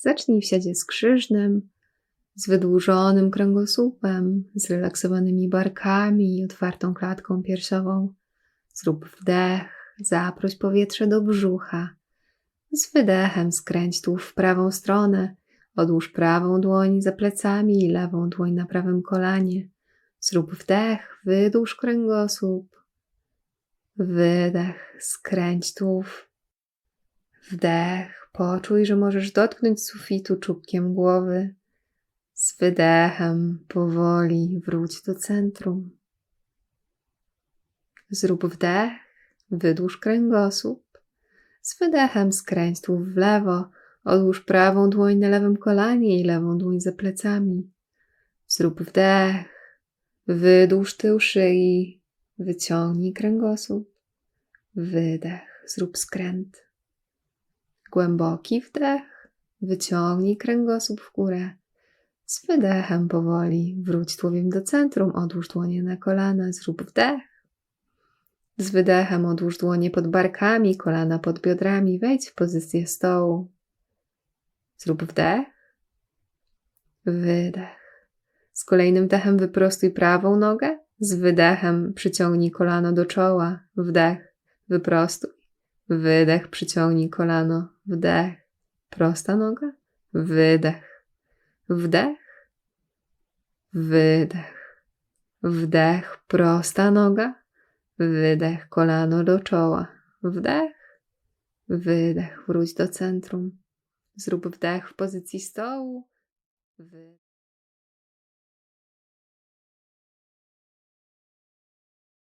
Zacznij w siadzie skrzyżnym, z wydłużonym kręgosłupem, zrelaksowanymi barkami i otwartą klatką piersiową. Zrób wdech, zaproś powietrze do brzucha. Z wydechem skręć tułów w prawą stronę. Odłóż prawą dłoń za plecami i lewą dłoń na prawym kolanie. Zrób wdech, wydłuż kręgosłup. Wydech, skręć tułów. Wdech, poczuj, że możesz dotknąć sufitu czubkiem głowy. Z wydechem powoli wróć do centrum. Zrób wdech, wydłuż kręgosłup. Z wydechem skręć tułów w lewo, odłóż prawą dłoń na lewym kolanie i lewą dłoń za plecami. Zrób wdech, wydłuż tył szyi, wyciągnij kręgosłup. Wydech, zrób skręt. Głęboki wdech, wyciągnij kręgosłup w górę. Z wydechem powoli wróć tułowiem do centrum, odłóż dłonie na kolana, zrób wdech. Z wydechem odłóż dłonie pod barkami, kolana pod biodrami, wejdź w pozycję stołu. Zrób wdech. Wydech. Z kolejnym wdechem wyprostuj prawą nogę, z wydechem przyciągnij kolano do czoła, wdech, wyprostuj. Wydech, przyciągnij kolano, wdech, prosta noga, wydech, wdech, wydech, wdech, prosta noga, wydech, kolano do czoła, wdech, wydech, wróć do centrum. Zrób wdech w pozycji stołu, wydech.